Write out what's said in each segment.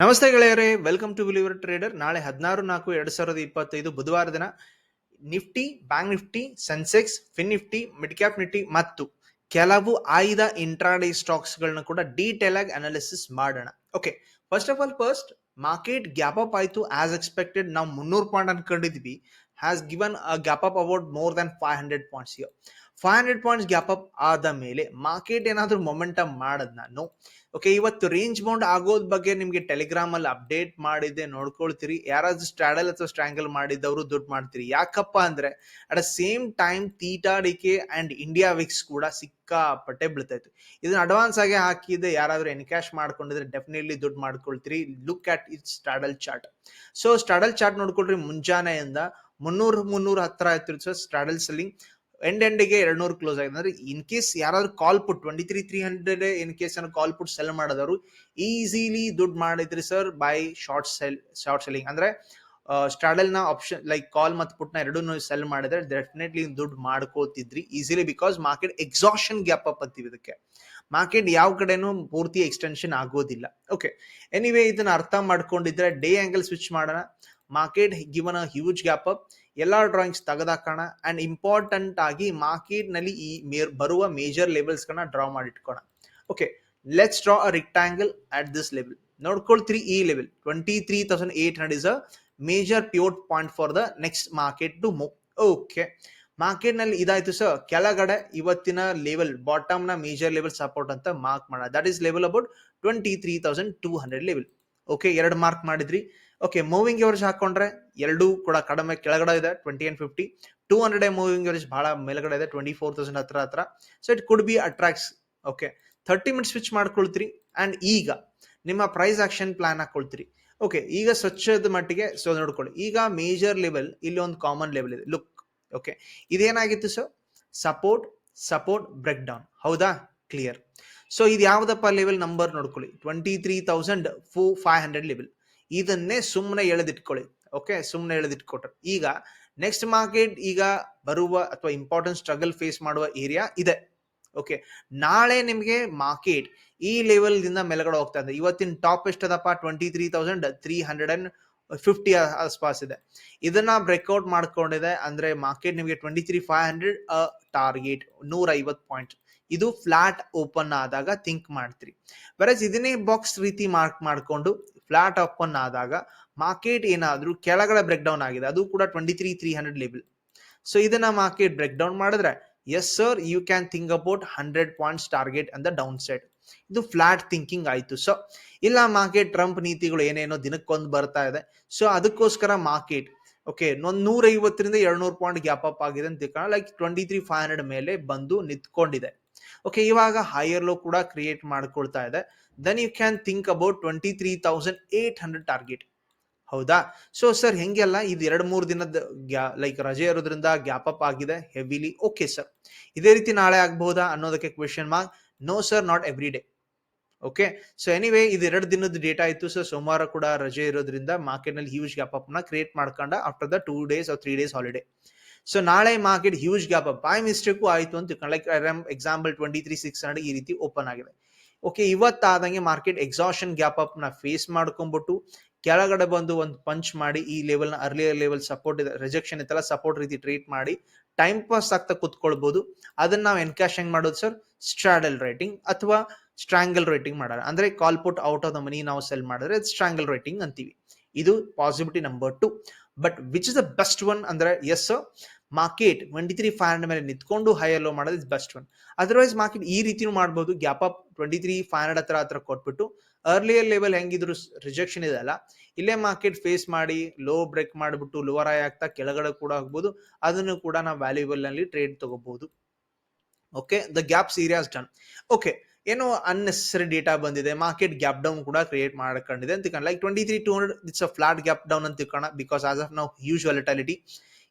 ನಮಸ್ತೆ ಗೆಳೆಯರೇ welcome to believer trader ನಾಳೆ ಹದಿನಾರು ನಾಲ್ಕು ಎರಡ್ ಸಾವಿರದ ಇಪ್ಪತ್ತೈದು ಬುಧವಾರ ದಿನ Nifty bank Nifty Sensex Fin Nifty mid cap Nifty ಮತ್ತು ಕೆಲವು ಆಯ್ದ ಇಂಟ್ರಾಡೇ ಸ್ಟಾಕ್ಸ್ ಗಳನ್ನ ಕೂಡ ಡೀಟೇಲ್ ಆಗಿ ಅನಾಲಿಸಿಸ್ ಮಾಡೋಣ. Okay first of all first market gap up ಆಯ್ತು. ಆಸ್ ಎಕ್ಸ್ಪೆಕ್ಟೆಡ್ ನಾವು ಮುನ್ನೂರು point ಅನ್ಕೊಂಡಿದ್ವಿ. Has given gap up about more than five hundred points five hundred points gap up ಆದ ಮೇಲೆ ಮಾರ್ಕೆಟ್ ಏನಾದರೂ ಮೊಮೆಂಟಮ್ ಮಾಡದ್ ನಾನು. ಓಕೆ ಇವತ್ತು ರೇಂಜ್ ಬೌಂಡ್ ಆಗೋದ್ ಬಗ್ಗೆ ನಿಮಗೆ ಟೆಲಿಗ್ರಾಮ್ ಅಲ್ಲಿ ಅಪ್ಡೇಟ್ ಮಾಡಿದ್ದೆ, ನೋಡ್ಕೊಳ್ತೀರಿ. ಯಾರಾದ್ರೂ ಸ್ಟ್ರಾಡಲ್ ಅಥವಾ ಸ್ಟ್ರಾಂಗಲ್ ಮಾಡಿದವರು ದುಡ್ಡು ಮಾಡ್ತೀರಿ. ಯಾಕಪ್ಪ ಅಂದ್ರೆ ಅಟ್ ಅ ಸೇಮ್ ಟೈಮ್ ತೀಟಾಡಿಕೆ ಅಂಡ್ ಇಂಡಿಯಾ ವಿಕ್ಸ್ ಕೂಡ ಸಿಕ್ಕಾಪಟ್ಟೆ ಬೀಳ್ತಾಯಿತ್ತು. ಇದನ್ನ ಅಡ್ವಾನ್ಸ್ ಆಗಿ ಯಾರಾದ್ರೂ ಎನ್ಕ್ಯಾಶ್ ಮಾಡ್ಕೊಂಡಿದ್ರೆ ಡೆಫಿನೆಟ್ಲಿ ದುಡ್ಡು ಮಾಡ್ಕೊಳ್ತೀರಿ. Look at it straddle chart so straddle chart ನೋಡ್ಕೊಳ್ರಿ ಮುಂಜಾನೆಯಿಂದ. ಮುನ್ನೂರು ಮುನ್ನೂರು ಹತ್ರ ಆಯ್ತಿರುತ್ತೆ ಸರ್ ಸ್ಟ್ರಾಡಲ್ ಸೆಲ್ಲಿಂಗ್ ಎಂಡ್ ಎಂಡಿಗೆ ಎರಡ್ ನೂರು ಕ್ಲೋಸ್ ಆಗಿದೆ. ಅಂದ್ರೆ ಇನ್ ಕೇಸ್ ಯಾರಾದ್ರೂ call put twenty three three hundred in case call put sell ಮಾಡಿದವರು ಈಸಿಲಿ ದುಡ್ಡು ಮಾಡಿದ್ರಿ sir by short sell short selling ಅಂದ್ರೆ ಸ್ಟಾಡಲ್ನ ಆಪ್ಷನ್ ಲೈಕ್ ಕಾಲ್ ಮತ್ತು ಪುಟ್ನ ಎರಡೂ ಸೆಲ್ ಮಾಡಿದ್ರೆ ಡೆಫಿನೆಟ್ಲಿ ದುಡ್ಡು ಮಾಡ್ಕೋತಿದ್ರಿ easily because market exhaustion gap up ಅಂತೀವಿ ಇದಕ್ಕೆ. ಮಾರ್ಕೆಟ್ ಯಾವ ಕಡೆನೂ ಪೂರ್ತಿ ಎಕ್ಸ್ಟೆನ್ಷನ್ ಆಗೋದಿಲ್ಲ. ಓಕೆ ಎನಿವೇ ಇದನ್ನ ಅರ್ಥ ಮಾಡ್ಕೊಂಡಿದ್ರೆ ಡೇ ಆಂಗಲ್ ಸ್ವಿಚ್ ಮಾಡೋಣ. Market given a huge gap up ಎಲ್ಲ ಡ್ರಾಯಿಂಗ್ಸ್ ತೆಗೆದಾಕೋಣ. ಅಂಡ್ ಇಂಪಾರ್ಟೆಂಟ್ ಆಗಿ ಮಾರ್ಕೆಟ್ನಲ್ಲಿ ಈ ಮೇರ್, ಬರುವ ಮೇಜರ್ ಲೆವೆಲ್ಸ್ ಗಳನ್ನ draw ಮಾಡಿಟ್ಕೋಣ. Okay let's draw a rectangle at this level ನೋಡ್ಕೊಳ್ತೀರಿ ಈ level twenty three thousand eight hundred is a major pure point for the next market to move okay ಮಾರ್ಕೆಟ್ನಲ್ಲಿ ಇದಾಯ್ತು sir ಕೆಳಗಡೆ ಇವತ್ತಿನ ಲೆವೆಲ್ ಬಾಟಮ್ನ major level support ಅಂತ mark ಮಾಡೋಣ. That is level about twenty three thousand two hundred level okay ಎರಡು mark ಮಾಡಿದ್ರಿ. Okay moving average ಹಾಕೊಂಡ್ರೆ ಎರಡೂ ಕೂಡ ಕಡಿಮೆ ಕೆಳಗಡೆ ಇದೆ twenty and fifty two hundred moving average ಬಹಳ ಮೇಲ್ಗಡೆ ಇದೆ ಟ್ವೆಂಟಿ ಫೋರ್ ತೌಸಂಡ್ ಹತ್ರ ಹತ್ರ. So it could be attracts okay thirty minutes switch ಮಾಡ್ಕೊಳ್ತೀರಿ and ಈಗ ನಿಮ್ಮ ಪ್ರೈಸ್ ಆಕ್ಷನ್ ಪ್ಲಾನ್ ಹಾಕೊಳ್ತೀರಿ. ಓಕೆ ಈಗ ಸ್ವಚ್ಛದ ಮಟ್ಟಿಗೆ ಸೊ ನೋಡ್ಕೊಳ್ಳಿ. ಈಗ ಮೇಜರ್ ಲೆವೆಲ್ ಇಲ್ಲಿ ಒಂದು ಕಾಮನ್ ಲೆವೆಲ್ ಇದೆ. Look okay ಇದೇನಾಗಿತ್ತು so support support break down ಹೌದಾ? ಕ್ಲಿಯರ್ ಸೊ ಇದು ಯಾವುದಪ್ಪ ಲೆವೆಲ್ ನಂಬರ್ ನೋಡ್ಕೊಳ್ಳಿ. Twenty three thousand four five hundred level ಇದನ್ನೇ ಸುಮ್ಮನೆ ಎಳೆದಿಟ್ಕೊಳ್ಳಿ. ಓಕೆ? ಸುಮ್ಮನೆ ಎಳೆದಿಟ್ಕೊಟ್ರೆ. ಈಗ ನೆಕ್ಸ್ಟ್ ಮಾರ್ಕೆಟ್ ಈಗ ಬರುವ ಅಥವಾ ಇಂಪಾರ್ಟೆಂಟ್ ಸ್ಟ್ರಗಲ್ ಫೇಸ್ ಮಾಡುವ ಏರಿಯಾ ಇದೆ. ಓಕೆ? ನಾಳೆ ನಿಮಗೆ ಮಾರ್ಕೆಟ್ ಈ ಲೆವೆಲ್ ದಿಂದ ಮೇಲ್ಗಡೆ ಹೋಗ್ತಾ ಇದೆ. ಇವತ್ತಿನ top ಎಷ್ಟದಪ್ಪ twenty three thousand three hundred and fifty ಆಸ್ಪಾಸ್ ಇದೆ. ಇದನ್ನ ಬ್ರೇಕ್ಔಟ್ ಮಾಡ್ಕೊಂಡಿದೆ ಅಂದ್ರೆ ಮಾರ್ಕೆಟ್ ನಿಮಗೆ twenty three five hundred target ನೂರ ಐವತ್ತು ಪಾಯಿಂಟ್ ಇದು ಫ್ಲಾಟ್ ಓಪನ್ ಆದಾಗ ಥಿಂಕ್ ಮಾಡ್ತೀರಿ. ವೆರಸ್ ಇದನ್ನೇ ಬಾಕ್ಸ್ ರೀತಿ ಮಾರ್ಕ್ ಮಾಡ್ಕೊಂಡು ಫ್ಲಾಟ್ ಓಪನ್ ಆದಾಗ ಮಾರ್ಕೆಟ್ ಏನಾದ್ರೂ ಕೆಳಗಡೆ ಬ್ರೇಕ್ ಡೌನ್ ಆಗಿದೆ, ಅದು ಕೂಡ twenty three three hundred level so ಇದನ್ನ ಮಾರ್ಕೆಟ್ ಬ್ರೇಕ್ ಡೌನ್ ಮಾಡಿದ್ರೆ yes sir you can think about hundred points target ಅಂದ ಡೌನ್ ಸೈಡ್ ಇದು ಫ್ಲಾಟ್ ಥಿಂಕಿಂಗ್ ಆಯ್ತು. ಸೊ ಇಲ್ಲ, ಮಾರ್ಕೆಟ್ ಟ್ರಂಪ್ ನೀತಿಗಳು ಏನೇನೋ ದಿನಕ್ಕೊಂದು ಬರ್ತಾ ಇದೆ. ಸೊ ಅದಕ್ಕೋಸ್ಕರ ಮಾರ್ಕೆಟ್ ಓಕೆ ಒಂದು ನೂರೈವತ್ತರಿಂದ ಎರಡ್ನೂರು ಪಾಯಿಂಟ್ ಗ್ಯಾಪ್ ಅಪ್ ಆಗಿದೆ ಅಂತ ತಿಳ್ಕೊಂಡು like twenty three five hundred ಮೇಲೆ ಬಂದು ನಿಂತ್ಕೊಂಡಿದೆ. ಓಕೆ ಇವಾಗ ಹೈಯರ್ ಲೋ ಕೂಡ ಕ್ರಿಯೇಟ್ ಮಾಡ್ಕೊಳ್ತಾ ಇದೆ. Then you can think about twenty three thousand eight hundred target ಹೌದಾ? ಸೊ ಸರ್ ಹೆಂಗೆಲ್ಲ ಇದು ಎರಡು ಮೂರು ದಿನದ ಗ್ಯಾ ಲೈಕ್ ರಜೆ ಇರೋದ್ರಿಂದ ಗ್ಯಾಪ್ ಅಪ್ ಆಗಿದೆ ಹೆವಿಲಿ ಓಕೆ ಸರ್ ಇದೇ ರೀತಿ ನಾಳೆ ಆಗ್ಬಹುದಾ ಅನ್ನೋದಕ್ಕೆ question mark no sir not every day okay so anyway ಇದು ಎರಡು ದಿನದ ಡೇಟಾ ಇತ್ತು ಸರ್ ಸೋಮವಾರ ಕೂಡ ರಜೆ ಇರೋದ್ರಿಂದ ಮಾರ್ಕೆಟ್ನಲ್ಲಿ ಹ್ಯೂಜ್ ಗ್ಯಾಪ್ ಅಪ್ನ ಕ್ರಿಯೇಟ್ ಮಾಡ್ಕೊಂಡ after the two days or three days holiday so ನಾಳೆ market huge gap up by mistake ಆಯಿತು ಅಂತ like example twenty three six hundred ಈ ರೀತಿ ಓಪನ್ ಆಗಿದೆ. ಓಕೆ, ಇವತ್ತಾದಂಗೆ ಮಾರ್ಕೆಟ್ ಎಕ್ಸಾಷನ್ ಗ್ಯಾಪ್ ಅಪ್ನ ಫೇಸ್ ಮಾಡ್ಕೊಂಡ್ಬಿಟ್ಟು ಕೆಳಗಡೆ ಬಂದು ಒಂದು ಪಂಚ್ ಮಾಡಿ, ಈ ಲೆವೆಲ್ನ ಅರ್ಲಿಯರ್ ಲೆವೆಲ್ ಸಪೋರ್ಟ್ ರಿಜೆಕ್ಷನ್ ಇತ್ತಲ್ಲ ಸಪೋರ್ಟ್ ರೀತಿ ಟ್ರೀಟ್ ಮಾಡಿ ಟೈಮ್ ಪಾಸ್ ಆಗ್ತಾ ಕುತ್ಕೊಳ್ಬಹುದು ಅದನ್ನ ನಾವು ಎನ್ಕ್ಯಾಶ್ ಹೆಂಗ್ ಮಾಡೋದು ಸರ್ ಸ್ಟ್ರಾಡಲ್ ರೈಟಿಂಗ್ ಅಥವಾ ಸ್ಟ್ರಾಂಗಲ್ ರೈಟಿಂಗ್ ಮಾಡೋಣ. ಅಂದ್ರೆ call put out of the money ನಾವು ಸೆಲ್ ಮಾಡಿದ್ರೆ ಸ್ಟ್ರಾಂಗಲ್ ರೈಟಿಂಗ್ ಅಂತೀವಿ. ಇದು possibility number two but which is the best one ಅಂದ್ರೆ yes market twenty three five hundred ಮೇಲೆ ನಿಂತ್ಕೊಂಡು ಹೈ ಲೋ ಮಾಡೋದು is best one otherwise market ಈ ರೀತಿನೂ ಮಾಡ್ಬೋದು. Gap up twenty three five hundred ಹತ್ರ ಹತ್ರ ಕೊಟ್ಬಿಟ್ಟು ಅರ್ಲಿಯರ್ ಲೆವೆಲ್ ಹೆಂಗಿದ್ರು ರಿಜೆಕ್ಷನ್ ಇದೆ ಅಲ್ಲ, ಇಲ್ಲೇ ಮಾರ್ಕೆಟ್ ಫೇಸ್ ಮಾಡಿ ಲೋ ಬ್ರೇಕ್ ಮಾಡಿಬಿಟ್ಟು ಲೋವರ್ ಆಗಿ ಆಗ್ತಾ ಕೆಳಗಡೆ ಕೂಡ ಆಗ್ಬೋದು. ಅದನ್ನು ಕೂಡ ನಾವು ವ್ಯಾಲ್ಯೂಬಲ್ನಲ್ಲಿ ಟ್ರೇಡ್ ತಗೋಬಹುದು okay the gap areas done okay ಏನೋ ಅನ್ನೆಸರಿ ಡೇಟಾ ಬಂದಿದೆ. ಮಾರ್ಕೆಟ್ ಗ್ಯಾಪ್ ಡೌನ್ ಕೂಡ ಕ್ರಿಯೇಟ್ ಮಾಡ್ಕೊಂಡಿದೆ ಅಂತ like twenty three two hundred it's a flat gap down ಅಂತ ತಿಳ್ಕೋಣ ಬಿಕಾಸ್ ಆಸ್ ಆಫ್ ನಾವು ಹ್ಯೂಜ್ ವಾಲಿಟಾಲಿಟಿ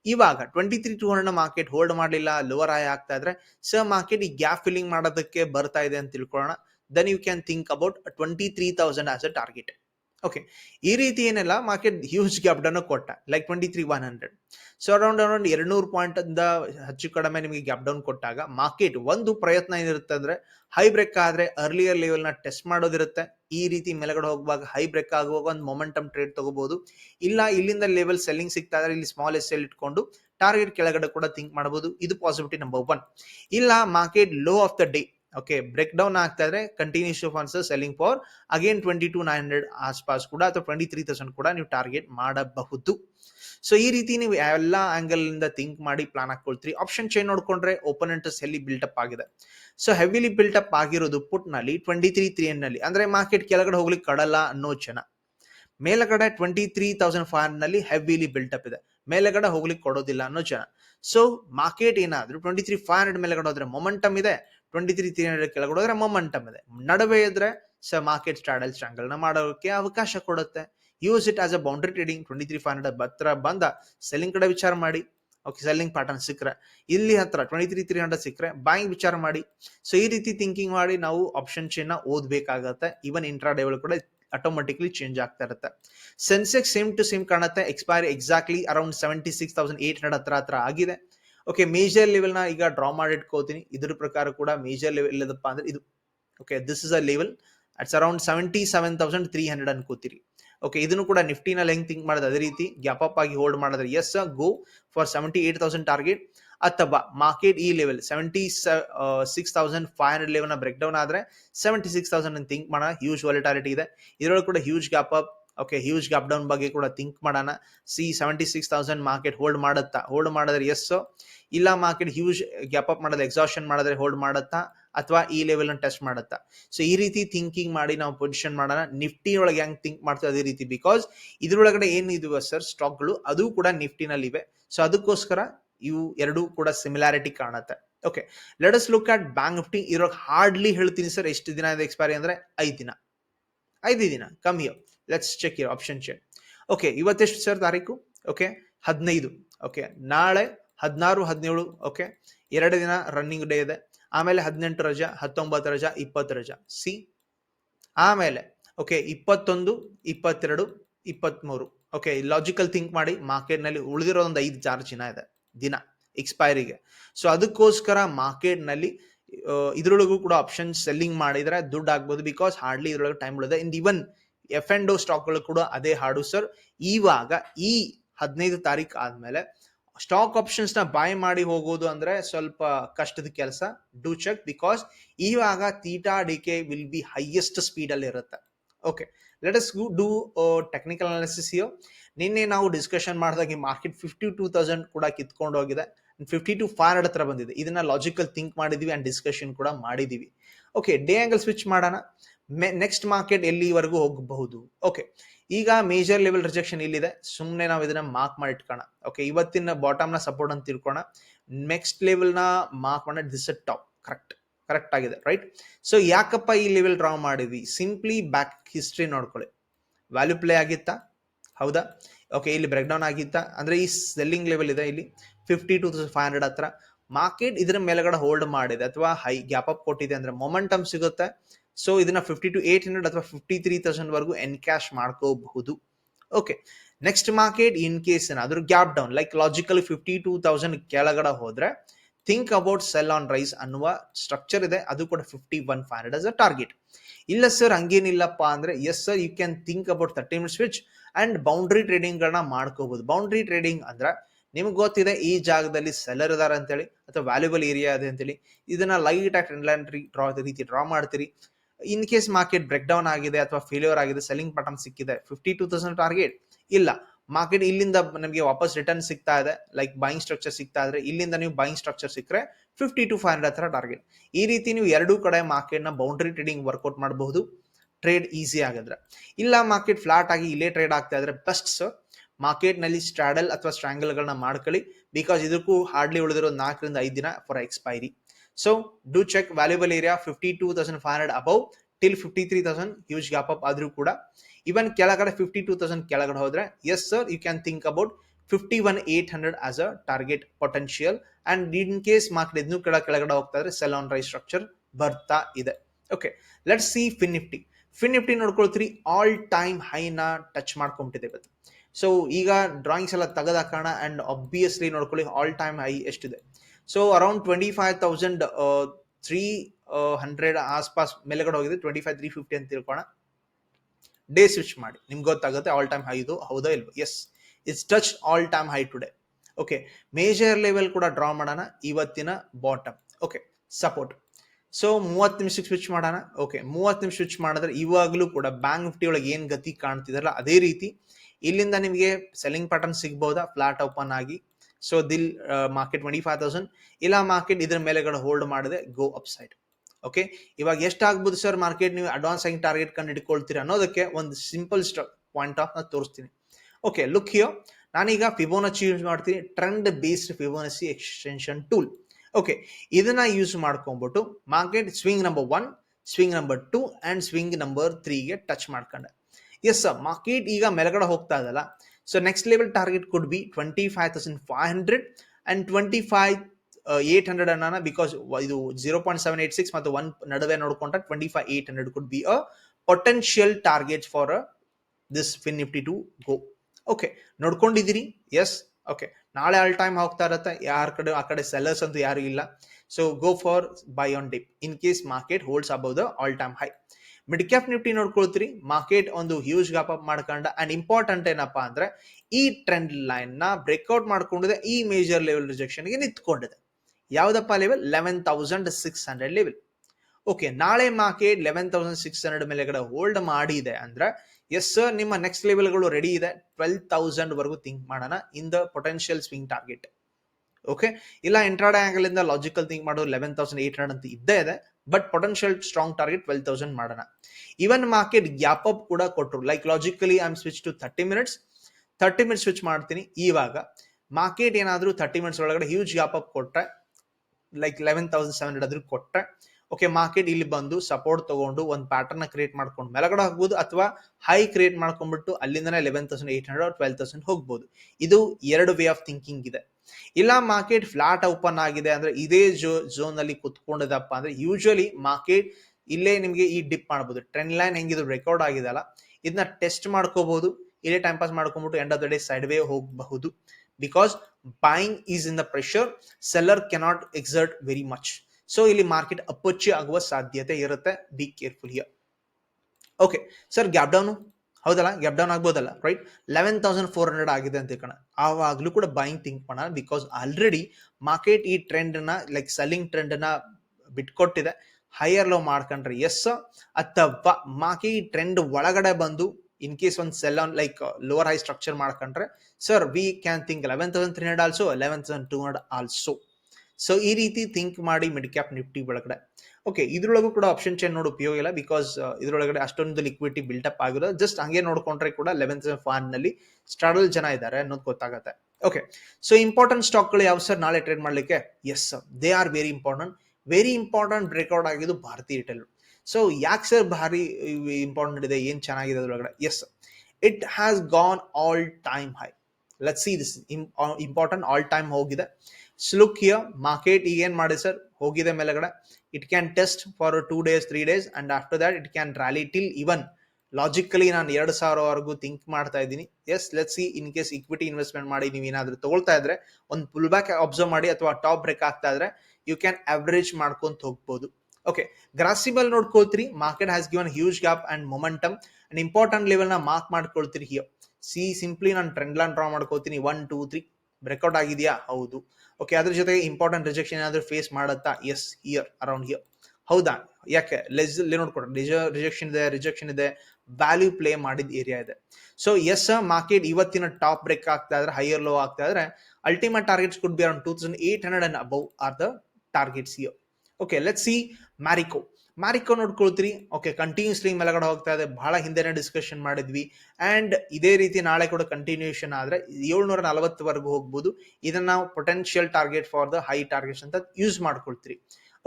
ಇವಾಗ twenty three two hundred market hold ಮಾಡಲಿಲ್ಲ ಲೋವರ್ ಆಯ್ ಆಗ್ತಾ ಇದ್ರೆ ಸೊ ಮಾರ್ಕೆಟ್ ಈ ಗ್ಯಾಪ್ ಫಿಲ್ಲಿಂಗ್ ಮಾಡೋದಕ್ಕೆ ಬರ್ತಾ ಇದೆ ಅಂತ ತಿಳ್ಕೊಳ್ಳೋಣ. Then you can think about twenty three thousand as a target okay ಈ ರೀತಿ ಏನೆಲ್ಲ ಮಾರ್ಕೆಟ್ ಹ್ಯೂಜ್ ಗ್ಯಾಪ್ ಡೌನ್ ಕೊಟ್ಟ like twenty three one hundred so around around ಎರಡ್ನೂರು ಪಾಯಿಂಟ್ ಇಂದ ಹೆಚ್ಚು ಕಡಿಮೆ ನಿಮಗೆ ಗ್ಯಾಪ್ ಡೌನ್ ಕೊಟ್ಟಾಗ ಮಾರ್ಕೆಟ್ ಒಂದು ಪ್ರಯತ್ನ ಏನಿರುತ್ತೆ ಅಂದ್ರೆ ಹೈ ಬ್ರೇಕ್ ಆದ್ರೆ ಅರ್ಲಿಯರ್ ಲೆವೆಲ್ನ ಟೆಸ್ಟ್ ಮಾಡೋದಿರುತ್ತೆ. ಈ ರೀತಿ ಮೇಲೆಗಡೆ ಹೋಗುವಾಗ ಹೈ ಬ್ರೇಕ್ ಆಗುವಾಗ ಒಂದು ಮೊಮೆಂಟಮ್ ಟ್ರೇಡ್ ತಗೋಬಹುದು ಇಲ್ಲ, ಇಲ್ಲಿಂದ ಲೆವೆಲ್ ಸೆಲ್ಲಿಂಗ್ ಸಿಗ್ತಾ ಇದ್ರೆ ಇಲ್ಲಿ ಸ್ಮಾಲ್ ಎಸ್ ಎಲ್ ಇಟ್ಕೊಂಡು ಟಾರ್ಗೆಟ್ ಕೆಳಗಡೆ ಕೂಡ ಥಿಂಕ್ ಮಾಡಬಹುದು ಇದು ಪಾಸಿಬಿಲಿಟಿ ನಂಬರ್ ಒನ್ ಇಲ್ಲ market low of the day okay break down ಆಗ್ತಾ ಇದ್ರೆ continues ಫಾನ್ಸ್ selling power again twenty two nine hundred ಆಸ್ಪಾಸ್ ಕೂಡ ಅಥವಾ ಟ್ವೆಂಟಿ ತ್ರೀ ತೌಸಂಡ್ ಕೂಡ ನೀವು ಟಾರ್ಗೆಟ್ ಮಾಡಬಹುದು. ಸೊ ಈ ರೀತಿ ನೀವು ಎಲ್ಲ ಆಂಗಲ್ ಇಂದ ಥಿಂಕ್ ಮಾಡಿ ಪ್ಲಾನ್ ಹಾಕೊಳ್ತೀರಿ ಆಪ್ಷನ್ ಚೇನ್ ನೋಡ್ಕೊಂಡ್ರೆ ಓಪನ್ ಇಂಟ್ರೆಸ್ಟ್ ಎಲ್ಲಿ ಬಿಲ್ಟ್ಅಪ್ ಆಗಿದೆ. ಸೊ ಹೆವಿಲಿ ಬಿಲ್ಟ್ಅಪ್ ಆಗಿರೋದು ಪುಟ್ನಲ್ಲಿ ಟ್ವೆಂಟಿ ತ್ರೀ ತ್ರೀ ನಲ್ಲಿ ಅಂದ್ರೆ ಮಾರ್ಕೆಟ್ ಕೆಳಗಡೆ ಹೋಗ್ಲಿಕ್ಕೆ ಕಡಲ್ಲ ಅನ್ನೋ ಜನ. ಮೇಲಗಡೆ ಟ್ವೆಂಟಿ ತ್ರೀ ತೌಸಂಡ್ ಫೈವ್ನಲ್ಲಿ ಹೆವಿಲಿ ಬಿಲ್ಟ್ಅಪ್ ಇದೆ. ಮೇಲೆಗಡೆ ಹೋಗ್ಲಿಕ್ಕೆ ಕೊಡೋದಿಲ್ಲ ಅನ್ನೋ ಜನ. ಸೊ ಮಾರ್ಕೆಟ್ ಏನಾದ್ರು ಟ್ವೆಂಟಿ ತ್ರೀ ಫೈವ್ ಹಂಡ್ರೆಡ್ ಮೇಲೆಗಡೆ ಹೋದ್ರೆ ಮೊಮೆಂಟಮ್ ಇದೆ. ಟ್ವೆಂಟಿ ತ್ರೀ ತ್ರೀ ಹಂಡ್ರೆಡ್ ಕೆಳಗಡೆ ಹೋದ್ರೆ ಮೊಮೆಂಟಮ್ ಇದೆ. ನಡುವೆ ಇದ್ರೆ ಸೊ ಮಾರ್ಕೆಟ್ ಸ್ಟ್ರಾಡಲ್ ಸ್ಟ್ರಾಂಗಲ್ನ ನ ಮಾಡೋಕೆ ಅವಕಾಶ ಕೊಡುತ್ತೆ. Use it as a boundary trading twenty three five hundred ಹತ್ರ ಬಂದ ಸೆಲ್ಲಿಂಗ್ ಕಡೆ ವಿಚಾರ ಮಾಡಿ. ಓಕೆ ಸೆಲ್ಲಿಂಗ್ ಪ್ಯಾಟರ್ನ್ ಸಿಕ್ಕರೆ. ಇಲ್ಲಿ ಹತ್ರ ಟ್ವೆಂಟಿ ತ್ರೀ ತ್ರೀ ಹಂಡ್ರೆಡ್ ಸಿಕ್ಕರೆ ಬಾಯಿಂಗ್ ವಿಚಾರ ಮಾಡಿ. ಸೊ ಈ ರೀತಿ ಥಿಂಕಿಂಗ್ ಮಾಡಿ ನಾವು ಆಪ್ಷನ್ ಚೇನ್ ಓದಬೇಕಾಗತ್ತೆ. ಓದ್ಬೇಕಾಗತ್ತೆ ಈವನ್ ಇಂಟ್ರಾ ಡೆವಲ್ ಕೂಡ ಆಟೋಮೆಟಿಕ್ಲಿ ಚೇಂಜ್ ಆಗ್ತಾ ಇರುತ್ತೆ. ಸೆನ್ಸೆಕ್ಸ್ ಸೇಮ್ ಟು ಸೇಮ್ ಕಾಣುತ್ತೆ. Expiry exactly around seventy six thousand eight hundred ಹತ್ರ ಹತ್ರ ಆಗಿದೆ. ಓಕೆ ಮೇಜರ್ ಲೆವೆಲ್ನ ಈಗ ಡ್ರಾ ಮಾಡಿ ಇಟ್ಕೋತೀನಿ ಇದ್ರ ಪ್ರಕಾರ ಕೂಡ ಮೇಜರ್ ಲೆವೆಲ್ ಇಲ್ಲದಪ್ಪ ಅಂದ್ರೆ ಇದು. Okay this is a level it's around seventy seven thousand three hundred ಅನ್ಕೋತೀರಿ. Okay ಇದನ್ನು ಕೂಡ ನಿಫ್ಟಿನಲ್ಲಿ ಹೆಂಗ್ ಥಿಂಕ್ ಮಾಡೋದು? ಅದೇ ರೀತಿ ಗ್ಯಾಪ್ ಅಪ್ ಆಗಿ ಹೋಲ್ಡ್ ಮಾಡಿದ್ರೆ yes go for seventy eight thousand target ಅಥವಾ ಮಾರ್ಕೆಟ್ ಈ level seventy six thousand five hundred ಲೆವೆಲ್ನ break down ಆದ್ರೆ ಸೆವೆಂಟಿ ಸಿಕ್ಸ್ ತೌಸಂಡ್ ಥಿಂಕ್ ಮಾಡೋಣ. ಹ್ಯೂಜ್ ವಾಲಿಟಾಲಿಟಿ ಇದೆ. ಇದರೊಳಗೆ ಕೂಡ huge gap up okay huge gap down ಬಗ್ಗೆ ಕೂಡ ಥಿಂಕ್ ಮಾಡೋಣ. See seventy six thousand market hold ಮಾಡುತ್ತಾ? ಹೋಲ್ಡ್ ಮಾಡಿದ್ರೆ ಎಸ್ ಇಲ್ಲ ಮಾರ್ಕೆಟ್ ಹ್ಯೂಜ್ ಗ್ಯಾಪ್ ಅಪ್ ಮಾಡೋದು ಎಕ್ಸಾಷನ್ ಮಾಡಿದ್ರೆ ಹೋಲ್ಡ್ ಮಾಡುತ್ತಾ, ಅಥವಾ ಈ ಲೆವೆಲ್ ಟೆಸ್ಟ್ ಮಾಡುತ್ತಾ. ಸೊ ಈ ರೀತಿ ಥಿಂಕಿಂಗ್ ಮಾಡಿ ನಾವು ಪೊಸಿಷನ್ ಮಾಡೋಣ. ನಿಫ್ಟಿ ಒಳಗೆ ಹೆಂಗ್ ಥಿಂಕ್ ಮಾಡ್ತೀವಿ ಅದೇ ರೀತಿ. ಬಿಕಾಸ್ ಇದ್ರೊಳಗಡೆ ಏನು ಸರ್ ಸ್ಟಾಕ್ಗಳು ಅದು ಕೂಡ ನಿಫ್ಟಿನಲ್ಲಿ ಇವೆ ಸೊ ಅದಕ್ಕೋಸ್ಕರ ಇವು ಎರಡೂ ಕೂಡ ಸಿಮಿಲಾರಿಟಿ ಕಾಣುತ್ತೆ. Okay let us look at Bank Nifty ಇರೋ ಹಾರ್ಡ್ಲಿ ಹೇಳ್ತೀನಿ ಸರ್ ಎಷ್ಟು ದಿನ ಇದೆ ಎಕ್ಸ್ಪೈರಿ ಅಂದ್ರೆ ಐದು ದಿನ. ಐದು ದಿನ ಕಮ್ ಹಿಯರ್ ಲೆಟ್ಸ್ ಚೆಕ್ ಇರೋ ಆಪ್ಷನ್ ಚೆಕ್ ಓಕೆ ಇವತ್ತೆಷ್ಟು ಸರ್ ತಾರೀಕು? ಓಕೆ ಹದಿನೈದು. ಓಕೆ ನಾಳೆ ಹದಿನಾರು, ಹದಿನೇಳು ಓಕೆ ಎರಡು ದಿನ ರನ್ನಿಂಗ್ ಡೇ ಇದೆ. ಆಮೇಲೆ ಹದಿನೆಂಟು ರಜಾ, ಹತ್ತೊಂಬತ್ತು ರಜಾ, ಇಪ್ಪತ್ತು ರಜಾ. ಸಿ. ಆಮೇಲೆ ಓಕೆ ಇಪ್ಪತ್ತೊಂದು, ಇಪ್ಪತ್ತೆರಡು, ಇಪ್ಪತ್ತ್ಮೂರು. ಓಕೆ ಲಾಜಿಕಲ್ ಥಿಂಕ್ ಮಾಡಿ ಮಾರ್ಕೆಟ್ನಲ್ಲಿ ಉಳಿದಿರೋ ಒಂದು ಐದು ಚಾರ್ಜ್ ದಿನ ಇದೆ, ದಿನ ಎಕ್ಸ್ಪೈರಿಗೆ ಸೊ ಅದಕ್ಕೋಸ್ಕರ ಮಾರ್ಕೆಟ್ನಲ್ಲಿ ಇದ್ರೊಳಗೂ ಕೂಡ ಆಪ್ಷನ್ ಸೆಲ್ಲಿಂಗ್ ಮಾಡಿದ್ರೆ ದುಡ್ಡು ಆಗ್ಬೋದು ಬಿಕಾಸ್ ಹಾರ್ಡ್ಲಿ ಇದರೊಳಗೆ ಟೈಮ್ ಉಳಿದೆ. ಇನ್ ಇವನ್ ಎಫ್ ಅಂಡ್ ಡೋ ಸ್ಟಾಕ್ಗಳು ಕೂಡ ಅದೇ ಹಾಡು ಸರ್ ಇವಾಗ ಈ ಹದಿನೈದು ತಾರೀಕು ಆದ್ಮೇಲೆ ಸ್ಟಾಕ್ ಆಪ್ಷನ್ಸ್ನ ಬಾಯ್ ಮಾಡಿ ಹೋಗೋದು ಅಂದ್ರೆ ಸ್ವಲ್ಪ ಕಷ್ಟದ ಕೆಲಸ. ಡೂ ಚೆಕ್ ಬಿಕಾಸ್ ಇವಾಗ theta decay will be highest speed ಅಲ್ಲಿ ಇರುತ್ತೆ. Okay let us do technical analysis ಯೋ ನಿನ್ನೆ ನಾವು ಡಿಸ್ಕಷನ್ ಮಾಡಿದಾಗ ಮಾರ್ಕೆಟ್ ಫಿಫ್ಟಿ ಟೂ ತೌಸಂಡ್ ಕೂಡ ಕಿತ್ಕೊಂಡು ಹೋಗಿದೆ ಫಿಫ್ಟಿ ಟು ಫೈವ್ ಹಂಡ್ರೆಡ್ ಹತ್ರ ಬಂದಿದೆ. ಇದನ್ನ ಲಾಜಿಕಲ್ ಥಿಂಕ್ ಮಾಡಿದೀವಿ ಅಂಡ್ ಡಿಸ್ಕಷನ್ ಕೂಡ ಮಾಡಿದೀವಿ. ಓಕೆ ಡೇ ಆಂಗಲ್ ಸ್ವಿಚ್ ಮಾಡೋಣ. ನೆಕ್ಸ್ಟ್ ಮಾರ್ಕೆಟ್ ಎಲ್ಲಿವರೆಗೂ ಹೋಗಬಹುದು? ಓಕೆ ಈಗ ಮೇಜರ್ ಲೆವೆಲ್ ರಿಜೆಕ್ಷನ್ ಇಲ್ಲಿದೆ. ಸುಮ್ಮನೆ ನಾವು ಇದನ್ನ ಮಾರ್ಕ್ ಮಾಡಿ ಇಟ್ಕೋಣ ಓಕೆ ಇವತ್ತಿನ ಬಾಟಮ್ನ ಸಪೋರ್ಟ್ ಅಂತ ತಿಳ್ಕೋಣ. ನೆಕ್ಸ್ಟ್ ಲೆವೆಲ್ನ ಮಾರ್ಕ್ ಮಾಡೋಣ ದಿಸ್ ಟಾಪ್ ಕರೆಕ್ಟ್ ಕರೆಕ್ಟ್ ಆಗಿದೆ ರೈಟ್ ಸೊ ಯಾಕಪ್ಪ ಈ ಲೆವೆಲ್ ಡ್ರಾ ಮಾಡಿದ್ವಿ? ಸಿಂಪ್ಲಿ ಬ್ಯಾಕ್ ಹಿಸ್ಟ್ರಿ ನೋಡ್ಕೊಳ್ಳಿ. ವ್ಯಾಲ್ಯೂ ಪ್ಲೇ ಆಗಿತ್ತಾ? ಹೌದಾ? ಓಕೆ ಇಲ್ಲಿ ಬ್ರೇಕ್ ಡೌನ್ ಆಗಿತ್ತಾ? ಅಂದ್ರೆ ಈ ಸೆಲ್ಲಿಂಗ್ ಲೆವೆಲ್ ಇದೆ ಇಲ್ಲಿ. Fifty two thousand five hundred ಹತ್ರ. ಮಾರ್ಕೆಟ್ ಇದರ ಮೇಲೆಗಡೆ ಹೋಲ್ಡ್ ಮಾಡಿದೆ, ಅಥವಾ ಹೈ ಗ್ಯಾಪ್ ಅಪ್ ಕೊಟ್ಟಿದೆ ಅಂದ್ರೆ ಮೊಮೆಂಟಮ್ ಸಿಗುತ್ತೆ. ಸೊ ಇದನ್ನ ಫಿಫ್ಟಿ ಟು ಏಟ್ ಹಂಡ್ರೆಡ್ ಅಥವಾ ಫಿಫ್ಟಿ ತ್ರೀ ತೌಸಂಡ್ ವರೆಗೂ ಎನ್ಕ್ಯಾಶ್ ಮಾಡ್ಕೋಬಹುದು. Okay next market in case ಏನಾದ್ರು gap down like logical fifty two thousand ಕೆಳಗಡೆ ಹೋದ್ರೆ think about sell on rise ಅನ್ನುವ ಸ್ಟ್ರಕ್ಚರ್ ಇದೆ, ಅದು ಕೂಡ fifty one five hundred as a target ಇಲ್ಲ ಸರ್ ಹಂಗೇನಿಲ್ಲಪ್ಪ ಅಂದ್ರೆ yes sir you can think about thirty minute switch and boundary trading ಗಳನ್ನ ಮಾಡ್ಕೋಬಹುದು. ಬೌಂಡ್ರಿ ಟ್ರೇಡಿಂಗ್ ಅಂದ್ರೆ ನಿಮ್ಗೆ ಗೊತ್ತಿದೆ ಈ ಜಾಗದಲ್ಲಿ ಸೆಲ್ಲರ್ ಇದಾರೆ ಅಂತೇಳಿ ಅಥವಾ ವ್ಯಾಲ್ಯೂಬಲ್ ಏರಿಯಾ ಇದೆ ಅಂತೇಳಿ. ಇದನ್ನ ಲೈಟ್ ಆಗಿ ಟ್ರೆಂಡ್ ಲೈನ್ ಡ್ರಾ ರೀತಿ ಡ್ರಾ ಮಾಡ್ತೀರಿ. In case market break down ಆಗಿದೆ ಅಥವಾ ಫೇಲ್ಯೂರ್ ಆಗಿದೆ ಸೆಲ್ಲಿಂಗ್ ಬಟನ್ ಸಿಕ್ಕಿದೆ ಫಿಫ್ಟಿ ಟೂ ತೌಸಂಡ್ ಟಾರ್ಗೆಟ್ ಇಲ್ಲ ಮಾರ್ಕೆಟ್ ಇಲ್ಲಿಂದ ನಮಗೆ ವಾಪಸ್ ರಿಟರ್ನ್ ಸಿಗ್ತಾ ಇದೆ ಲೈಕ್ ಬೈಯಿಂಗ್ ಸ್ಟ್ರಕ್ಚರ್ ಸಿಗ್ತಾ ಇದ್ರೆ ಇಲ್ಲಿಂದ ನೀವು ಬೈಯಿಂಗ್ ಸ್ಟ್ರಕ್ಚರ್ ಸಿಕ್ಕರೆ ಫಿಫ್ಟಿ ಟು ಫೈವ್ ಹಂಡ್ರೆಡ್ ಹತ್ರ ಟಾರ್ಗೆಟ್ ಈ ರೀತಿ ನೀವು ಎರಡೂ ಕಡೆ ಮಾರ್ಕೆಟ್ನ ಬೌಂಡ್ರಿ ಟ್ರೇಡಿಂಗ್ ವರ್ಕೌಟ್ ಮಾಡಬಹುದು. ಟ್ರೇಡ್ ಈಸಿ ಆಗಿದ್ರೆ ಇಲ್ಲ ಮಾರ್ಕೆಟ್ ಫ್ಲಾಟ್ ಆಗಿ ಇಲ್ಲೇ ಟ್ರೇಡ್ ಆಗ್ತಾ ಇದ್ರೆ ಬೆಸ್ಟ್ ಸರ್ ಮಾರ್ಕೆಟ್ನಲ್ಲಿ ಸ್ಟ್ರಾಡಲ್ ಅಥವಾ ಸ್ಟ್ರಾಂಗಲ್ ಗಳನ್ನ ಮಾಡ್ಕೊಳ್ಳಿ. ಬಿಕಾಸ್ ಇದಕ್ಕೂ ಹಾರ್ಡ್ಲಿ ಉಳಿದಿರೋ ನಾಲ್ಕರಿಂದ ಐದು ದಿನ for expiry so do check valuable area fifty two thousand five hundred above till fifty three thousand huge gap up ಆದರೂ ಕೂಡ. ಇವನ್ ಕೆಳಗಡೆ ಫಿಫ್ಟಿ ಟೂ ತೌಸಂಡ್ ಕೆಳಗಡೆ ಹೋದ್ರೆ yes sir you can think about fifty one eight hundred as a target potential and in case market ಇನ್ನೂ ಕೆಳ, ಕೆಳಗಡೆ ಹೋಗ್ತಾ ಇದ್ರೆ ಸೆಲ್ ಆನ್ ರೈ ಸ್ಟ್ರಕ್ಚರ್ ಬರ್ತಾ ಇದೆ. Okay let see Fin Nifty Fin Nifty ನೋಡ್ಕೊಳ್ತೀರಿ all time ಹೈನ ಟಚ್ ಮಾಡ್ಕೊಂಬಿಟ್ಟಿದೆ ಇವತ್ತು. ಸೊ ಈಗ ಡ್ರಾಯಿಂಗ್ಸ್ ಎಲ್ಲ ತೆಗೆದಾಕೋಣ ಅಂಡ್ ಆ್ಯಂಡ್ ಅಬ್ವಿಯಸ್ಲಿ ನೋಡ್ಕೊಳ್ಳಿ ಆಲ್ ಟೈಮ್ ಹೈ ಎಷ್ಟಿದೆ. So around twenty five thousand three hundred ಆಸ್ಪಾಸ್ ಮೇಲೆಗಡೆ ಹೋಗಿದೆ ಟ್ವೆಂಟಿ ಫೈವ್ ತ್ರೀ ಫಿಫ್ಟಿ ಅಂತ ತಿಳ್ಕೋಣ ಡೇ ಸ್ವಿಚ್ ಮಾಡಿ. ನಿಮ್ಗೆ ಗೊತ್ತಾಗುತ್ತೆ ಆಲ್ ಟೈಮ್ ಹೈ ಇದು, ಹೌದಾ ಇಲ್ವ? Yes it's touch all time high today okay major level ಕೂಡ ಡ್ರಾ ಮಾಡೋಣ, ಇವತ್ತಿನ ಬಾಟಮ್ ಓಕೆ ಸಪೋರ್ಟ್ ಸೊ ಮೂವತ್ತು ನಿಮಿಷಕ್ಕೆ ಸ್ವಿಚ್ ಮಾಡೋಣ. ಓಕೆ ಮೂವತ್ತು ನಿಮಿಷ ಸ್ವಿಚ್ ಮಾಡಿದ್ರೆ ಇವಾಗಲೂ ಕೂಡ ಬ್ಯಾಂಕ್ ನಿಫ್ಟಿ ಒಳಗೆ ಏನು ಗತಿ ಕಾಣ್ತಿದಾರಲ್ಲ ಅದೇ ರೀತಿ ಇಲ್ಲಿಂದ ನಿಮಗೆ ಸೆಲ್ಲಿಂಗ್ ಪ್ಯಾಟರ್ನ್ ಸಿಗ್ಬೋದಾ? ಫ್ಲಾಟ್ ಓಪನ್ ಆಗಿ. So till market twenty five thousand ಇಲ್ಲ ಮಾರ್ಕೆಟ್ ಇದ್ರ ಮೇಲೆಗಡೆ ಹೋಲ್ಡ್ ಮಾಡಿದೆ ಗೋ ಅಪ್ ಸೈಡ್ ಓಕೆ ಇವಾಗ ಎಷ್ಟಾಗ್ಬೋದು ಸರ್ ಮಾರ್ಕೆಟ್ ನೀವು ಅಡ್ವಾನ್ಸ್ ಆಗಿ ಟಾರ್ಗೆಟ್ ಕಂಡು ಇಟ್ಕೊಳ್ತೀರಾ ಅನ್ನೋದಕ್ಕೆ ಒಂದು ಸಿಂಪಲ್ ಸ್ಟ ಪಾಯಿಂಟ್ ಆಫ್ ನಾನು ತೋರಿಸ್ತೀನಿ. ಓಕೆ ಲುಕ್ ಯೋ ನಾನೀಗ ಫಿಬೋನಚಿ ಯೂಸ್ ಮಾಡ್ತೀನಿ. Trend based Fibonacci extension tool okay ಇದನ್ನ use ಮಾಡ್ಕೊಂಬಿಟ್ಟು market swing number one swing number two and swing number ತ್ರೀಗೆ touch ಮಾಡ್ಕೊಂಡೆ. ಎಸ್ ಮಾರ್ಕೆಟ್ ಈಗ ಮೇಲ್ಗಡೆ ಹೋಗ್ತಾ ಇದಲ್ಲ so next level target could be twenty five thousand five hundred and twenty five eight hundred ಅನ್ನೋಣ because ಇದು zero point seven eight six ಮತ್ತು one ನಡುವೆ ನೋಡ್ಕೊಂಡ್ರೆ twenty five eight hundred could be a potential target for this Fin Nifty to go okay ನೋಡ್ಕೊಂಡಿದ್ದೀರಿ? Yes okay ನಾಳೆ all time ಹೋಗ್ತಾ ಇರತ್ತೆ. ಯಾರ ಕಡೆ, ಆ ಕಡೆ ಸೆಲ್ಲರ್ಸ್ ಅಂತೂ ಯಾರು ಇಲ್ಲ. So go for buy on dip in case market holds above the all time high mid cap Nifty ನೋಡ್ಕೊಳ್ತೀರಿ. Market ಒಂದು ಹ್ಯೂಜ್ ಗ್ಯಾಪ್ ಅಪ್ ಮಾಡ್ಕೊಂಡ ಅಂಡ್ ಇಂಪಾರ್ಟೆಂಟ್ ಏನಪ್ಪಾ ಅಂದ್ರೆ ಈ ಟ್ರೆಂಡ್ ಲೈನ್ನ ಬ್ರೇಕ್ಔಟ್ ಮಾಡ್ಕೊಂಡಿದೆ. ಈ ಮೇಜರ್ ಲೆವೆಲ್ ರಿಜೆಕ್ಷನ್ಗೆ ನಿಂತ್ಕೊಂಡಿದೆ. ಯಾವ್ದಪ್ಪ level eleven thousand six hundred level okay ನಾಳೆ market eleven thousand six hundred ಮೇಲೆಗಡೆ ಹೋಲ್ಡ್ ಮಾಡಿದೆ ಅಂದ್ರೆ ಎಸ್ ಸರ್ ನಿಮ್ಮ ನೆಕ್ಸ್ಟ್ ಲೆವೆಲ್ಗಳು ರೆಡಿ ಇದೆ. ಟ್ವೆಲ್ ತೌಸಂಡ್ ವರೆಗೂ ಥಿಂಕ್ ಮಾಡೋಣ. In the potential swing target okay ಇಲ್ಲ ಇಂಟ್ರಾಡೆ ಆಂಗಲ್ ಇಂದ ಲಾಜಿಕಲ್ ಥಿಂಕ್ ಮಾಡೋದು ಲೆವೆನ್ ತೌಸಂಡ್ ಏಟ್ ಹಂಡ್ರೆಡ್ ಅಂತ ಇದ್ದೇ ಇದೆ. But potential strong target twelve thousand ಮಾಡೋಣ ಇವನ್ ಮಾರ್ಕೆಟ್ ಗ್ಯಾಪ್ ಅಪ್ ಕೂಡ ಕೊಟ್ಟರು like logically I am switch to thirty minutes thirty minutes switch ಮಾಡ್ತೀನಿ ಇವಾಗ. ಮಾರ್ಕೆಟ್ ಏನಾದರೂ ತರ್ಟಿ ಮಿನಿಟ್ಸ್ ಒಳಗಡೆ ಹ್ಯೂಜ್ ಗ್ಯಾಪ್ ಅಪ್ ಕೊಟ್ಟರೆ like eleven thousand seven hundred ಆದ್ರೂ ಕೊಟ್ಟರೆ ಓಕೆ ಮಾರ್ಕೆಟ್ ಇಲ್ಲಿ ಬಂದು ಸಪೋರ್ಟ್ ತಗೊಂಡು ಒಂದು ಪ್ಯಾಟರ್ನ ಕ್ರಿಯೇಟ್ ಮಾಡ್ಕೊಂಡು ಮೆಲಗಡೆ ಹೋಗ್ಬೋದು ಅಥವಾ ಹೈ ಕ್ರಿಯೇಟ್ ಮಾಡ್ಕೊಂಡ್ಬಿಟ್ಟು ಅಲ್ಲಿಂದನೇ eleven thousand eight hundred twelve thousand ಹೋಗ್ಬೋದು. ಇದು ಎರಡು ವೇ ಆಫ್ ಥಿಂಕಿಂಗ್ ಇದೆ. ಇಲ್ಲ ಮಾರ್ಕೆಟ್ ಫ್ಲಾಟ್ ಓಪನ್ ಆಗಿದೆ ಅಂದ್ರೆ ಇದೇ ಜೋ ಝೋನ್ ಅಲ್ಲಿ ಕುತ್ಕೊಂಡಿದಪ್ಪ ಅಂದ್ರೆ ಯೂಶುವಲಿ ಮಾರ್ಕೆಟ್ ಇಲ್ಲೇ ನಿಮಗೆ ಈ ಡಿಪ್ ಮಾಡ್ಬೋದು. ಟ್ರೆಂಡ್ ಲೈನ್ ಹೆಂಗಿದ್ರು ರೆಕಾರ್ಡ್ ಆಗಿದೆಲ್ಲ ಇದನ್ನ ಟೆಸ್ಟ್ ಮಾಡ್ಕೋಬಹುದು ಇಲ್ಲೇ ಟೈಮ್ ಪಾಸ್ ಮಾಡ್ಕೊಂಡ್ಬಿಟ್ಟು end of the day side way ಹೋಗಬಹುದು. Because buying is in the pressure seller cannot exert very much so ಇಲ್ಲಿ ಮಾರ್ಕೆಟ್ ಅಪ್ಪಚ್ಚಿ ಆಗುವ ಸಾಧ್ಯತೆ ಇರುತ್ತೆ. Be careful here okay sir gap down ಹೌದಲ್ಲ? ಗ್ಯಾಪ್ ಡೌನ್ ಆಗ್ಬೋದಲ್ಲ right eleven thousand four hundred ಆಗಿದೆ ಅಂತ ಕಣ ಆವಾಗಲೂ ಕೂಡ ಬೈಯಿಂಗ್ ಥಿಂಕ್ ಮಾಡೋಣ ಬಿಕಾಸ್ ಆಲ್ರೆಡಿ ಮಾರ್ಕೆಟ್ ಈ ಟ್ರೆಂಡ್ನ ಲೈಕ್ ಸೆಲ್ಲಿಂಗ್ ಟ್ರೆಂಡ್ನ ಬಿಟ್ಕೊಟ್ಟಿದೆ. ಹೈಯರ್ ಲೋ ಮಾಡ್ಕೊಂಡ್ರೆ ಎಸ್ ಅಥವಾ ಮಾಕಿ ಈ ಟ್ರೆಂಡ್ ಒಳಗಡೆ ಬಂದು ಇನ್ ಕೇಸ್ ಒಂದು sell on like lower high structure ಮಾಡ್ಕೊಂಡ್ರೆ sir we can think eleven thousand three hundred also eleven thousand two hundred also so ಈ ರೀತಿ ಥಿಂಕ್ ಮಾಡಿ ಮಿಡ್ ಕ್ಯಾಪ್ ನಿಫ್ಟಿ ಒಳಗಡೆ. ಓಕೆ ಇದ್ರೊಳಗೂ ಕೂಡ ಆಪ್ಷನ್ ಚೇನ್ ನೋಡಿ ಉಪಯೋಗ ಇಲ್ಲ ಬಿಕಾಸ್ ಇದ್ರೊಳಗಡೆ ಅಷ್ಟೊಂದು ಲಿಕ್ವಿಡಿಟಿ ಬಿಲ್ಟಪ್ ಆಗಿರೋ ಜಸ್ಟ್ ಹಂಗೆ ನೋಡ್ಕೊಂಡ್ರೆ ಕೂಡ ಲೆವೆನ್ ಫಾನ್ನಲ್ಲಿ ಸ್ಟಾರ್ಡಲ್ ಜನ ಇದ್ದಾರೆ ಅನ್ನೋದು ಗೊತ್ತಾಗುತ್ತೆ. ಓಕೆ ಸೊ ಇಂಪಾರ್ಟೆಂಟ್ ಸ್ಟಾಕ್ಗಳು ಯಾವ ಸರ್ ನಾಳೆ ಟ್ರೇಡ್ ಮಾಡ್ಲಿಕ್ಕೆ? Yes sir they are very important very important breakout ಆಗಿದ್ದು ಭಾರತಿ ಏರ್ಟೆಲ್ ಸೊ ಯಾಕೆ ಸರ್ ಭಾರಿ ಇಂಪಾರ್ಟೆಂಟ್ ಇದೆ? ಏನು ಚೆನ್ನಾಗಿದೆ ಅದರೊಳಗಡೆ? Yes it has gone all time high let see this important all time ಹೋಗಿದೆ. ಸ್ಲುಕ್ ಹಿಯರ್ ಮಾರ್ಕೆಟ್ ಈಗ ಏನ್ ಮಾಡಿ ಸರ್ ಹೋಗಿದೆ ಮೇಲೆಗಡೆ. It can test for two days three days and after that it can rally till even logically ನಾನು ಎರಡು ಸಾವಿರವರೆಗೂ think ಮಾಡ್ತಾ ಇದ್ದೀನಿ. Yes let see in case equity investment ಮಾಡಿ ನೀವು ಏನಾದರೂ ತಗೊಳ್ತಾ ಇದ್ರೆ, ಒಂದು ಪುಲ್ ಬ್ಯಾಕ್ ಅಬ್ಸರ್ವ್ ಮಾಡಿ ಅಥವಾ ಟಾಪ್ ಬ್ರೇಕ್ ಆಗ್ತಾ ಇದ್ರೆ ಯು ಕ್ಯಾನ್ ಅವರೇಜ್ ಮಾಡ್ಕೊಂತ ಹೋಗ್ಬೋದು. ಓಕೆ ಗ್ರಾಸಿಬಲ್ ನೋಡ್ಕೊಳ್ತೀರಿ. Market has given huge gap and momentum and important ಲೆವೆಲ್ನ mark ಮಾಡ್ಕೊಳ್ತೀರಿ ಹಿಯರ್ ಸಿ ಸಿಂಪ್ಲಿ ನಾನು ಟ್ರೆಂಡ್ ಲೈನ್ ಡ್ರಾ ಮಾಡ್ಕೋತೀನಿ ಒನ್ ಟೂ ತ್ರೀ ಬ್ರೇಕ್ಔಟ್ ಆಗಿದೆಯಾ? ಹೌದು. ಓಕೆ ಅದ್ರ ಜೊತೆಗೆ ಇಂಪಾರ್ಟೆಂಟ್ ರಿಜೆಕ್ಷನ್ ಏನಾದರೂ ಫೇಸ್ ಮಾಡುತ್ತಾ? ಎಸ್ ಇಯರ್ ಅರೌಂಡ್ ಹಿಯರ್ ಹೌದಾ? ಯಾಕೆ? ಲೆಸ್ ನೋಡ್ಕೊಡ್ರಿ ರಿಜೆಕ್ಷನ್ ಇದೆ ರಿಜೆಕ್ಷನ್ ಇದೆ. ವ್ಯಾಲ್ಯೂ ಪ್ಲೇ ಮಾಡಿದ ಏರಿಯಾ ಇದೆ. ಸೊ ಎಸ್ ಮಾರ್ಕೆಟ್ ಇವತ್ತಿನ ಟಾಪ್ ಬ್ರೇಕ್ ಆಗ್ತಾ ಇದ್ರೆ ಹೈಯರ್ ಲೋ ಆಗ್ತಾ ಇದ್ರೆ ultimate targets could be around two thousand eight hundred and above are the targets here okay let see Marico Marico ನೋಡ್ಕೊಳ್ತೀರಿ. Okay continuously ಮೇಲೆಗಡೆ ಹೋಗ್ತಾ ಇದೆ. ಬಹಳ ಹಿಂದೆನೆ ಡಿಸ್ಕಷನ್ ಮಾಡಿದ್ವಿ. ಅಂಡ್ ಇದೇ ರೀತಿ ನಾಳೆ ಕೂಡ ಕಂಟಿನ್ಯೂಷನ್ ಆದ್ರೆ ಏಳ್ನೂರ ನಲವತ್ತವರೆಗೂ ಹೋಗ್ಬೋದು. ಇದನ್ನ ನಾವು potential target for the high targets ಅಂತ ಯೂಸ್ ಮಾಡ್ಕೊಳ್ತೀರಿ.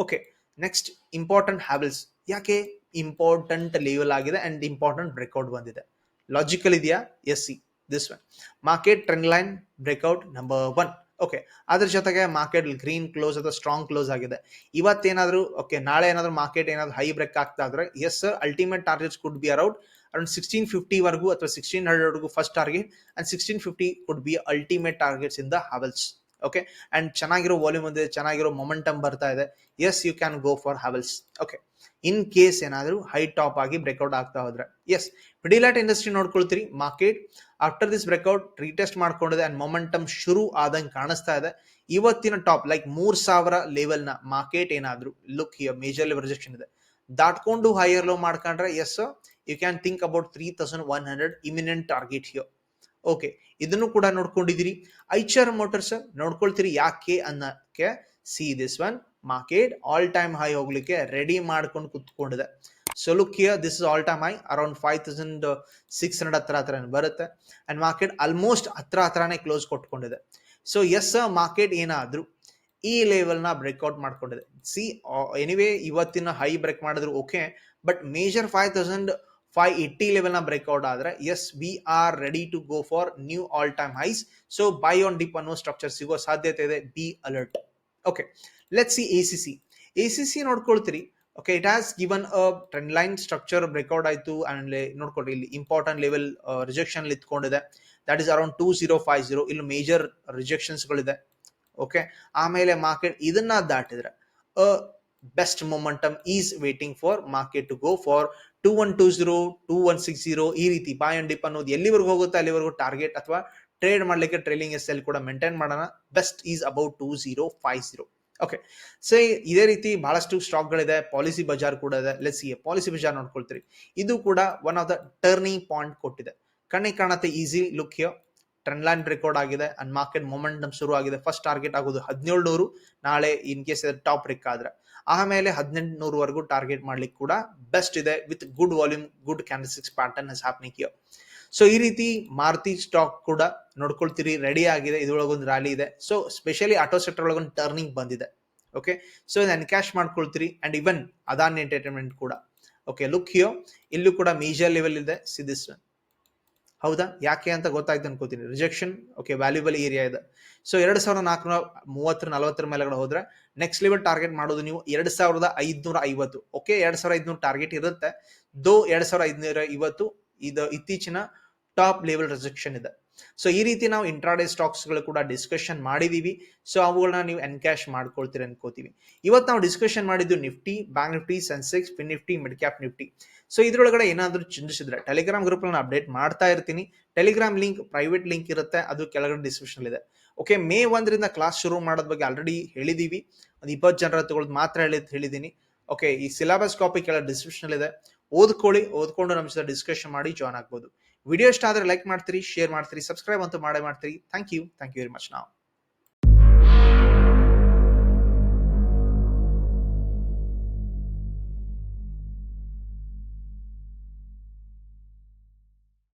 ಓಕೆ ನೆಕ್ಸ್ಟ್ ಇಂಪಾರ್ಟೆಂಟ್ ಹ್ಯಾಬಿಲ್ಸ್ ಯಾಕೆ? ಇಂಪಾರ್ಟೆಂಟ್ ಲೆವೆಲ್ ಆಗಿದೆ ಅಂಡ್ ಇಂಪಾರ್ಟೆಂಟ್ ಬ್ರೇಕ್ಔಟ್ ಬಂದಿದೆ. ಲಾಜಿಕಲ್ ಇದೆಯಾ? Yes see this one market trend line breakout number one okay ಅದ್ರ ಜೊತೆಗೆ ಮಾರ್ಕೆಟ್ ಗ್ರೀನ್ ಕ್ಲೋಸ್ ಅಥವಾ ಸ್ಟ್ರಾಂಗ್ ಕ್ಲೋಸ್ ಆಗಿದೆ. ಇವತ್ತೇನಾದ್ರೂ ಓಕೆ ನಾಳೆ ಏನಾದರೂ ಮಾರ್ಕೆಟ್ ಏನಾದ್ರು ಹೈ ಬ್ರೇಕ್ ಆಗ್ತಾ ಇದ್ರೆ yes sir ultimate targets could be around around sixteen fifty ವರೆಗೂ ಅಥವಾ ಸಿಕ್ಸ್ಟೀನ್ ಹಂಡ್ರೆಡ್ ವರೆಗೂ first target and sixteen fifty could be ultimate targets in the Havells okay and ಚೆನ್ನಾಗಿರೋ ವಾಲ್ಯೂಮ್ ಇದೆ ಚೆನ್ನಾಗಿರೋ ಮೊಮೆಂಟಮ್ ಬರ್ತಾ ಇದೆ. Yes you can go for Havells okay in case ಏನಾದರೂ high top ಆಗಿ ಬ್ರೇಕ್ಔಟ್ ಆಗ್ತಾ ಹೋದ್ರೆ. Yes Pidilite industry ನೋಡ್ಕೊಳ್ತೀರಿ market after this breakout retest ಮಾಡ್ಕೊಂಡಿದೆ ಅಂಡ್ ಮೊಮೆಂಟಮ್ ಶುರು ಆದಂಗೆ ಕಾಣಿಸ್ತಾ ಇದೆ. ಇವತ್ತಿನ ಟಾಪ್ ಲೈಕ್ ಮೂರ್ ಸಾವಿರ ಲೆವೆಲ್ನ ಮಾರ್ಕೆಟ್ ಏನಾದರೂ look here major level rejection ಇದೆ. ದಾಟ್ಕೊಂಡು ಹೈಯರ್ ಲೋ ಮಾಡ್ಕೊಂಡ್ರೆ yes you can think about three thousand one hundred imminent target here okay ಇದನ್ನು ಕೂಡ ನೋಡ್ಕೊಂಡಿದ್ದೀರಿ. ಐಚರ್ ಮೋಟರ್ಸ್ ನೋಡ್ಕೊಳ್ತೀರಿ ಯಾಕೆ ಅನ್ನಕ್ಕೆ see this one market all time high ಹೋಗ್ಲಿಕ್ಕೆ ರೆಡಿ ಮಾಡ್ಕೊಂಡು ಕುತ್ಕೊಂಡಿದೆ. So look this is all time high around five thousand six hundred ಹತ್ರ ಹತ್ರ ಬರುತ್ತೆ. ಅಂಡ್ ಮಾರ್ಕೆಟ್ ಆಲ್ಮೋಸ್ಟ್ ಹತ್ರ ಹತ್ರನೇ ಕ್ಲೋಸ್ ಕೊಟ್ಕೊಂಡಿದೆ. ಸೊ ಎಸ್ ಮಾರ್ಕೆಟ್ ಏನಾದ್ರು ಈ ಲೆವೆಲ್ನ ಬ್ರೇಕ್ಔಟ್ ಮಾಡ್ಕೊಂಡಿದೆ. ಸಿ ಎನಿವೇ ಇವತ್ತಿನ ಹೈ ಬ್ರೇಕ್ ಮಾಡಿದ್ರು okay but major five thousand five eighty ಲೆವೆಲ್ನ breakout ಆದ್ರೆ yes we are ready to go for new all time highs so buy on dip ಅನ್ನೋ structure ಸಿಗೋ ಸಾಧ್ಯತೆ ಇದೆ. Be alert let see A C C ನೋಡ್ಕೊಳ್ತೀರಿ. Okay it has given a trend line structure breakout ಆಯ್ತು. And ನೋಡ್ಕೊಳ್ರಿ, ಇಲ್ಲಿ important level rejection ಇತ್ಕೊಂಡಿದೆ. That is around two zero five zero ಇಲ್ಲಿ major ರಿಜೆಕ್ಷನ್ಸ್ಗಳಿದೆ okay ಆಮೇಲೆ ಮಾರ್ಕೆಟ್ ಇದನ್ನ ದಾಟಿದ್ರೆ best momentum is waiting for market to go for two one two zero two one six zero ಈ ರೀತಿ ಬಾಯ್ and drip ಅನ್ನೋದು ಎಲ್ಲಿವರೆಗೂ ಹೋಗುತ್ತೆ? ಅಲ್ಲಿವರೆಗೂ ಟಾರ್ಗೆಟ್ ಅಥವಾ ಟ್ರೇಡ್ ಮಾಡ್ಲಿಕ್ಕೆ ಟ್ರೇಲಿಂಗ್ ಎಸ್ ಎಲ್ ಕೂಡ ಮೇಂಟೈನ್ ಮಾಡೋಣ. Best is about two zero five zero okay so ಇದೇ ರೀತಿ ಬಹಳಷ್ಟು ಸ್ಟಾಕ್ಗಳಿದೆ. ಪಾಲಿಸಿ ಬಜಾರ್ ಕೂಡ ಇದೆ. ಲೆಸ್ ಪಾಲಿಸಿ ಬಜಾರ್ ನೋಡ್ಕೊಳ್ತೀರಿ. ಇದು ಕೂಡ one of the turning point ಕೊಟ್ಟಿದೆ. ಕಣ್ಣಿಗೆ ಕಾಣತ್ತೆ easy look here trend line record ಆಗಿದೆ. ಅಂಡ್ ಮಾರ್ಕೆಟ್ ಮೊಮೆಂಟಮ್ ಶುರು ಆಗಿದೆ. ಫಸ್ಟ್ ಟಾರ್ಗೆಟ್ ಆಗೋದು ಹದಿನೇಳು ನೂರು ನಾಳೆ ಇನ್ ಕೇಸ್ ಟಾಪ್ ರಿಕ್ ಆದ್ರೆ. ಆಮೇಲೆ ಹದಿನೆಂಟುನೂರವರೆಗೂ ಟಾರ್ಗೆಟ್ ಮಾಡ್ಲಿಕ್ಕೆ ಕೂಡ ಬೆಸ್ಟ್ ಇದೆ. With good volume good candlesticks pattern is happening here so ಈ ರೀತಿ ಮಾರುತಿ ಸ್ಟಾಕ್ ಕೂಡ ನೋಡ್ಕೊಳ್ತೀರಿ ರೆಡಿ ಆಗಿದೆ ಇದ್ರೊಳಗೊಂದು ರ್ಯಾಲಿ ಇದೆ. ಸೊ ಸ್ಪೆಷಲಿ ಆಟೋ ಸೆಕ್ಟರ್ ಒಳಗೊಂದು ಟರ್ನಿಂಗ್ ಬಂದಿದೆ. ಓಕೆ ಸೊ ಇದು ಕ್ಯಾಶ್ ಮಾಡ್ಕೊಳ್ತೀರಿ ಅಂಡ್ ಇವನ್ ಅದಾನ್ ಎಂಟರ್ಟೈನ್ಮೆಂಟ್ ಕೂಡ. ಓಕೆ ಲುಕ್ ಹಿಯೋ ಇಲ್ಲೂ ಕೂಡ ಮೇಜರ್ ಲೆವೆಲ್ ಇದೆ ಸಿದಿಸ್ ಹೌದಾ? ಯಾಕೆ ಅಂತ ಗೊತ್ತಾಯ್ತು ಅನ್ಕೋತೀನಿ. ರಿಜೆಕ್ಷನ್ ಓಕೆ ವ್ಯಾಲ್ಯೂಬಲ್ ಏರಿಯಾ ಇದೆ. ಸೊ ಎರಡು ಸಾವಿರದ ನಾಲ್ಕುನೂರ ಮೂವತ್ತರ, ನಲವತ್ತರ ಮೇಲೆಗಡೆ ಹೋದ್ರೆ ನೆಕ್ಸ್ಟ್ ಲೆವೆಲ್ ಟಾರ್ಗೆಟ್ ಮಾಡೋದು ನೀವು ಎರಡು ಸಾವಿರದ ಐದುನೂರ ಐವತ್ತು ಓಕೆ ಎರಡು ಸಾವಿರ ಐದುನೂರು ಟಾರ್ಗೆಟ್ ಇರುತ್ತೆ. ದೋ ಎರಡು ಸಾವಿರ ಐದುನೂರ ಐವತ್ತು ಇದು ಇತ್ತೀಚಿನ ಟಾಪ್ ಲೆವೆಲ್ ರಿಜೆಕ್ಷನ್ ಇದೆ. ಸೊ ಈ ರೀತಿ ನಾವು ಇಂಟ್ರಾಡೇ ಸ್ಟಾಕ್ಸ್ಗಳು ಕೂಡ ಡಿಸ್ಕಷನ್ ಮಾಡಿದೀವಿ. ಸೊ ಅವುಗಳನ್ನ ನೀವು ಎನ್ಕ್ಯಾಶ್ ಮಾಡ್ಕೊಳ್ತೀರಿ ಅನ್ಕೋತೀವಿ. ಇವತ್ತು ನಾವು ಡಿಸ್ಕಷನ್ ಮಾಡಿದ್ದು Nifty bank Nifty Sensex fin Nifty mid cap Nifty so ಇದ್ರೊಳಗಡೆ ಏನಾದರೂ ಚೇಂಜಸ್ ಇದ್ರೆ ಟೆಲಿಗ್ರಾಮ್ ಗ್ರೂಪ್ ನಾನು ಅಪ್ಡೇಟ್ ಮಾಡ್ತಾ ಇರ್ತೀನಿ. ಟೆಲಿಗ್ರಾಮ್ ಲಿಂಕ್ ಪ್ರೈವೇಟ್ ಲಿಂಕ್ ಇರುತ್ತೆ. ಅದು ಕೆಳಗಡೆ ಡಿಸ್ಕ್ರಿಪ್ಷನ್ ಇದೆ. ಓಕೆ ಮೇ ಒಂದರಿಂದ ಕ್ಲಾಸ್ ಶುರು ಮಾಡೋದ್ ಬಗ್ಗೆ ಆಲ್ರೆಡಿ ಹೇಳಿದೀವಿ. ಒಂದು ಇಪ್ಪತ್ತು ಜನರ ತಗೊಳ್ಳೋದು ಮಾತ್ರ ಹೇಳಿದ್ ಹೇಳಿದ್ದೀನಿ ಓಕೆ ಈ ಸಿಲೆಬಸ್ ಕಾಪಿ ಕೆಳಗೆ ಡಿಸ್ಕ್ರಿಪ್ಷನ್ ಇದೆ. ಓದ್ಕೊಳ್ಳಿ, ಓದ್ಕೊಂಡು ನಮ್ಮ ಜೊತೆ ಡಿಸ್ಕಷನ್ ಮಾಡಿ ಜಾಯ್ನ್ ಆಗ್ಬೋದು. ವಿಡಿಯೋ ಇಷ್ಟ ಆದರೆ ಲೈಕ್ ಮಾಡ್ತೀರಿ ಶೇರ್ ಮಾಡ್ತೀರಿ ಸಬ್ಸ್ಕ್ರೈಬ್ ಅಂತೂ ಮಾಡೇ ಮಾಡ್ತೀರಿ. Thank you thank you very much ನಾವು